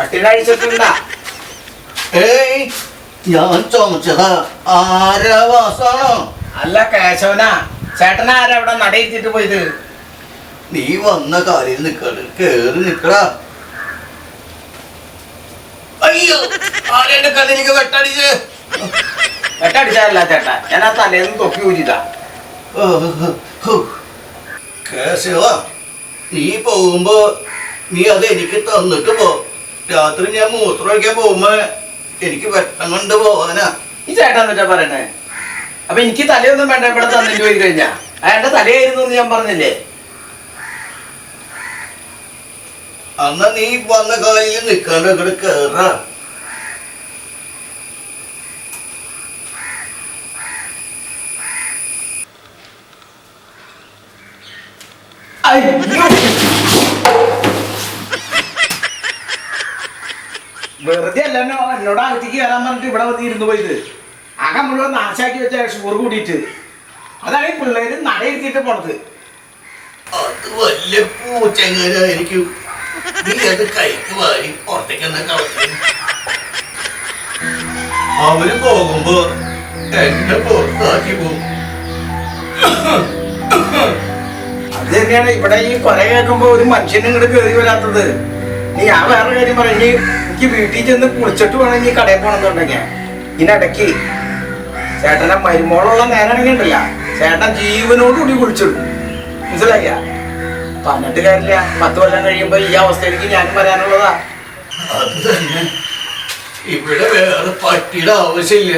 അഴിച്ചിട്ടുണ്ടാ ഏയ് ഞാൻ ചുമച്ചതാ ആരാവാസാണോ? അല്ല കേശവന. ചേട്ടൻ ആരാ ഇവിടെ നടയിരുത്തിട്ട് പോയത്? നീ വന്ന കാര്യം നിക്കട് കേറി നിക്കടാ. അയ്യോ ആരെന്റെ കഥനിക്ക് വെട്ടടിച്ച്? വെട്ടടിച്ചല്ല ചേട്ടാ. ഞാൻ ആ തലേന്ന് തൊപ്പി ഊരിതാ കേശവ നീ പോകുമ്പോ നീ അത് എനിക്ക് തന്നിട്ട് പോ. രാത്രി ഞാൻ മൂത്രം ഒഴിക്കാൻ പോകുമ്പോ എനിക്ക് വെട്ടം കൊണ്ട് പോവാന ഈ ചേട്ടൻ എന്നിട്ടാ പറയണേ? അപ്പൊ എനിക്ക് തലയൊന്നും വേണ്ട ഇവിടെ തന്നിട്ട് പോയി കഴിഞ്ഞാ. അയാളുടെ തലയായിരുന്നു ഞാൻ പറഞ്ഞില്ലേ? അന്ന് നീ വന്ന കാലിൽ നിക്കാണ്ട് കേറ. കേറാ വെറുതെ അല്ല എന്നോ- എന്നോട് അകത്തേക്ക് കയറാൻ പറഞ്ഞിട്ട് ഇവിടെ വന്ന് ഇരുന്ന് പോയത്. അകം മുഴുവൻ നാശാക്കി വെച്ച ഷുഗർ കൂടിയിട്ട്. അതാണ് ഈ പിള്ളേര് നടയിരുത്തിയിട്ട് പോണത്. അത് വലിയ പൂച്ചെങ്ങനായിരിക്കും നീ അത് കൈക്ക് വാരി പുറത്തേക്ക് തന്നെ കളക്കും അവർ പോകുമ്പോ എന്നെ പുറത്താക്കി പോകും. അത് തന്നെയാണ് ഇവിടെ ഈ കൊല കേൾക്കുമ്പോ ഒരു മനുഷ്യനും ഇങ്ങോട്ട് കയറി വരാത്തത്. ഞാൻ വേറെ കാര്യം പറഞ്ഞു എനിക്ക് വീട്ടിൽ ചെന്ന് കുളിച്ചിട്ട് വേണം ഈ കടയിൽ പോകണമെന്നുണ്ടെങ്കിൽ. ഇതിനിടയ്ക്ക് ചേട്ടനെ മരുമോളുള്ള നേരാണെങ്കിൽ ഉണ്ടല്ല. ചേട്ടൻ ജീവനോടുകൂടി കുളിച്ചിടും. മനസ്സിലാക്കിയ പറഞ്ഞിട്ട് കാര്യമില്ല പത്ത് കൊല്ലം കഴിയുമ്പോ ഈ അവസ്ഥയിലേക്ക് ഞാൻ തന്നെ. ഇവിടെ വേറെ പട്ടിയുടെ ആവശ്യമില്ല.